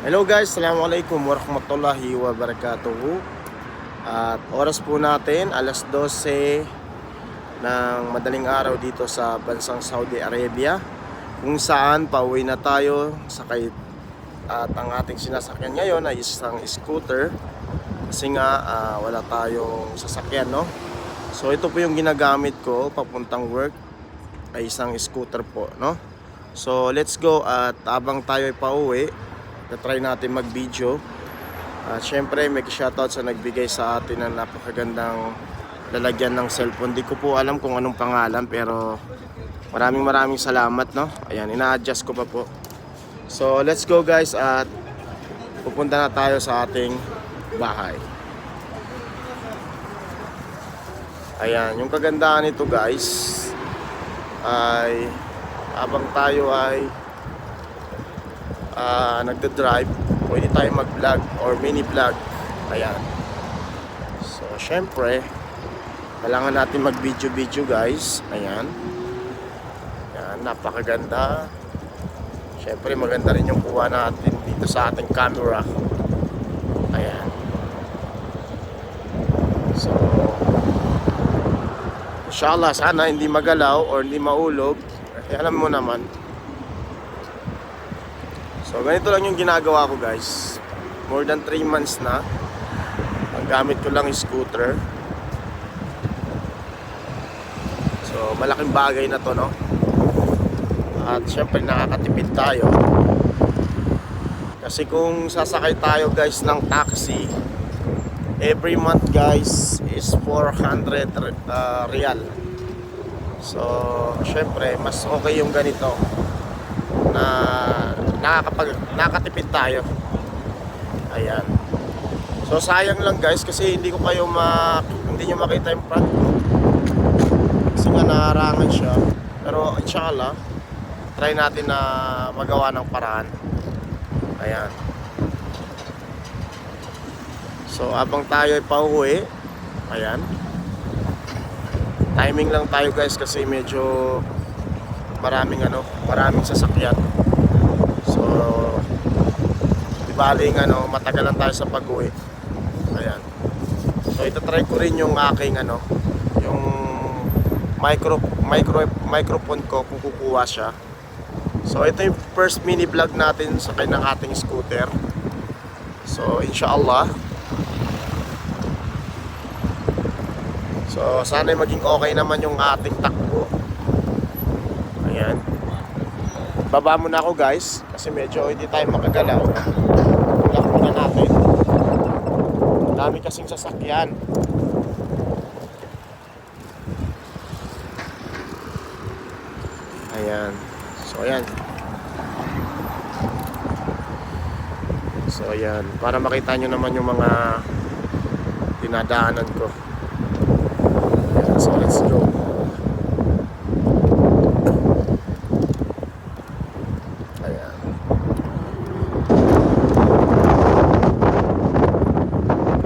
Hello guys, Assalamualaikum warahmatullahi wabarakatuh. At oras po natin, alas 12 ng madaling araw dito sa bansang Saudi Arabia Kung saan pauwi na tayo sakay at ang ating sinasakyan ngayon ay isang scooter. Kasi nga ah, wala tayong sasakyan no? So ito po yung ginagamit ko papuntang work ay isang scooter po no? So let's go at abang tayo ay pauwi na-try natin mag-video. At syempre, may shoutout sa nagbigay sa atin ng napakagandang lalagyan ng cellphone. Di ko po alam kung anong pangalan pero maraming maraming salamat no. Ayan, ina-adjust ko pa po. So, let's go guys at pupunta na tayo sa ating bahay. Ayan, yung kagandahan nito guys ay habang tayo ay ah nagda-drive, pwede tayo mag-vlog or mini-vlog. Ayan. So, syempre, kailangan natin mag-video-video guys. Ayan. Ayan, napakaganda. Syempre, maganda rin yung kuha natin dito sa ating camera. Ayan. So, inshallah, sana hindi magalaw or hindi maulog. Eh, alam mo naman, So ganito lang yung ginagawa ko guys. More than 3 months na. Ang gamit ko lang scooter. So malaking bagay na to no. At syempre nakakatipid tayo. Kasi kung sasakay tayo guys ng taxi, every month guys is 400 uh, real. So syempre mas okay yung ganito na nakakapag nakatipid tayo. Ayan. So sayang lang guys kasi hindi ko kayo ma hindi niyo makita yung front ko. Kasi nga naharangan siya. Pero inshallah try natin na magawa ng paraan. Ayan. So abang tayo ay pauwi, ayan. Timing lang tayo guys kasi medyo maraming ano, maraming sasakyan. So, di baling ano, matagalan tayo sa pag-uwi. Ayan. So, ito try ko rin yung aking ano, yung micro, micro, microphone ko kung kukuha siya. So, ito yung first mini vlog natin sa ng ating scooter. So, inshallah. So, sana maging okay naman yung ating takbo. Ayan. Baba muna ako guys kasi medyo hindi tayo makagalaw. Lock muna natin. Ang Dami kasing sasakyan. Ayan. So ayan. So ayan. Para makita nyo naman yung mga dinadaanan ko. So let's go. Ayan.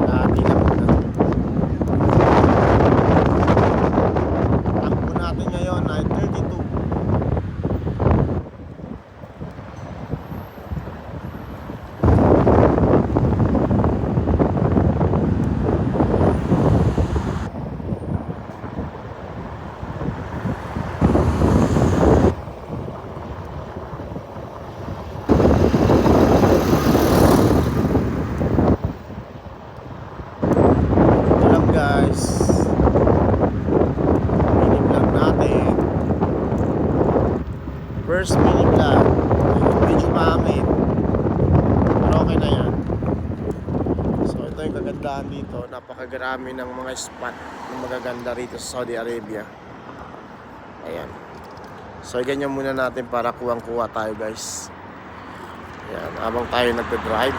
Hati na muna. Takbo natin ngayon ay 32. Ito lang guys. Mini vlog natin. Mini vlog. Medyo maamit. Pero okay na yan. So ito yung kagandahan dito. Napakagarami ng mga spot na magaganda rito sa Saudi Arabia. Ayan. So ganyan muna natin para kuwang-kuha tayo guys. Ayan. Habang tayo nagda-drive.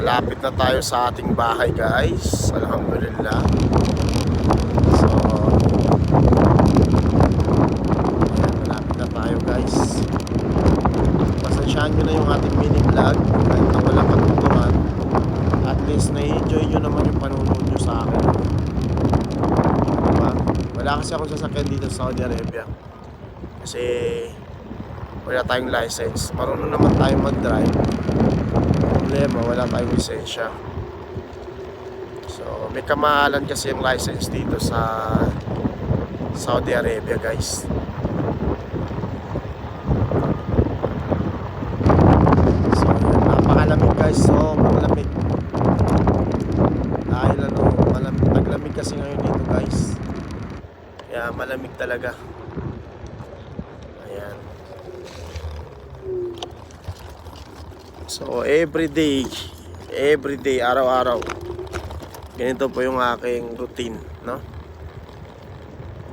malapit na tayo sa ating bahay guys. Alhamdulillah. So, ayan, malapit na tayo guys. Pasensyahan nyo na yung ating mini vlog kahit na walang katuturan. At least na-enjoy nyo naman yung panonood nyo sa akin. Diba? Wala kasi akong sasakyan dito sa Saudi Arabia. Kasi wala tayong license. Marunong naman tayong mag-drive. Problema, wala tayong lisensya. So, may kamahalan kasi yung license dito sa Saudi Arabia, guys. So, napakalamig guys. So, malamig. Dahil ano, malamig, taglamig kasi ngayon dito, guys. Kaya malamig talaga. Ayan. So, everyday, everyday, araw-araw, ganito po yung aking routine, no?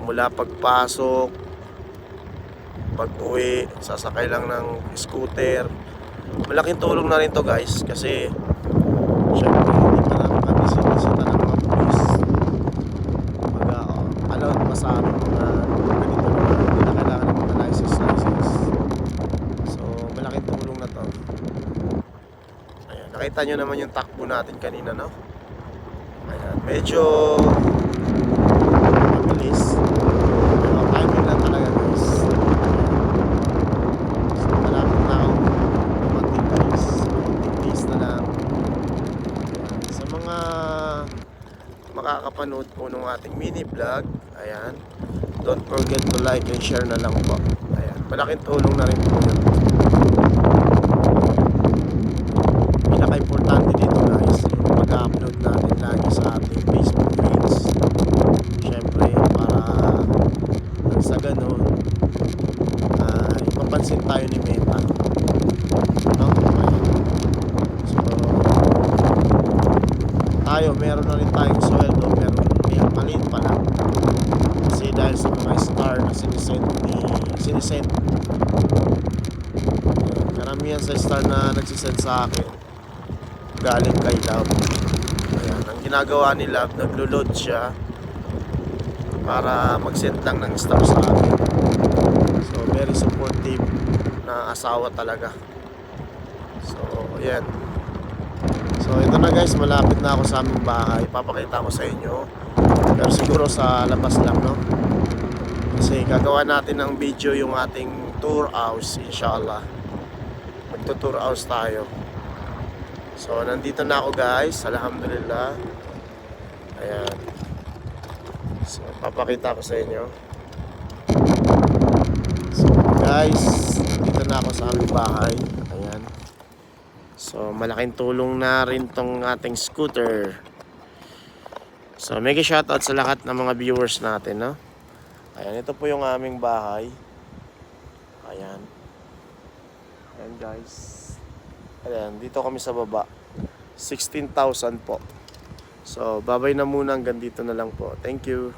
Mula pagpasok, pag-uwi, sasakay lang ng scooter. Malaking tulong na rin to guys, kasi syempre hindi pa namin kami sinisita ng mga pulis. Kumbaga, oh, allowed pa sa amin mga ganito na hindi na kailangan ng mga license license. So, malaking tulong na to. Ayan, nakita nyo naman yung takbo natin kanina, no? Ayan, medyo mabilis. Pero timing lang talaga, guys. So, malapit na ako dumating, guys. Konting days na lang. Sa mga makakapanood po ng ating mini vlog, ayan, don't forget to like and share na lang po. Ayan, malaking tulong na rin po yun. pinaka-importante dito guys yung mag-upload natin ating Facebook page syempre para sa ganun ay mapansin tayo ni Meta no? So tayo meron na rin tayong sweldo pero may maliit pa lang kasi dahil sa mga star na sinisend ni sinisend karamihan sa star na nagsisend sa akin galing kay Love. Ang ginagawa ni Love, naglo-load siya para mag-send lang ng star sa akin. So, very supportive na asawa talaga. So, ayan. So, ito na guys, malapit na ako sa aming bahay. Papakita ko sa inyo. Pero siguro sa labas lang, no? Kasi gagawa natin ng video yung ating tour house, inshallah. Magto-tour house tayo. So, nandito na ako guys. Alhamdulillah. Ayan. So, papakita ko sa inyo. So, guys, dito na ako sa aming bahay. Ayan. So, malaking tulong na rin tong ating scooter. So, mega shoutout sa lahat ng mga viewers natin, no? Ayan, ito po yung aming bahay. Ayan. Ayan, guys. Ayan, dito kami sa baba. 16,000 po. So, babay na muna hanggang dito na lang po. Thank you.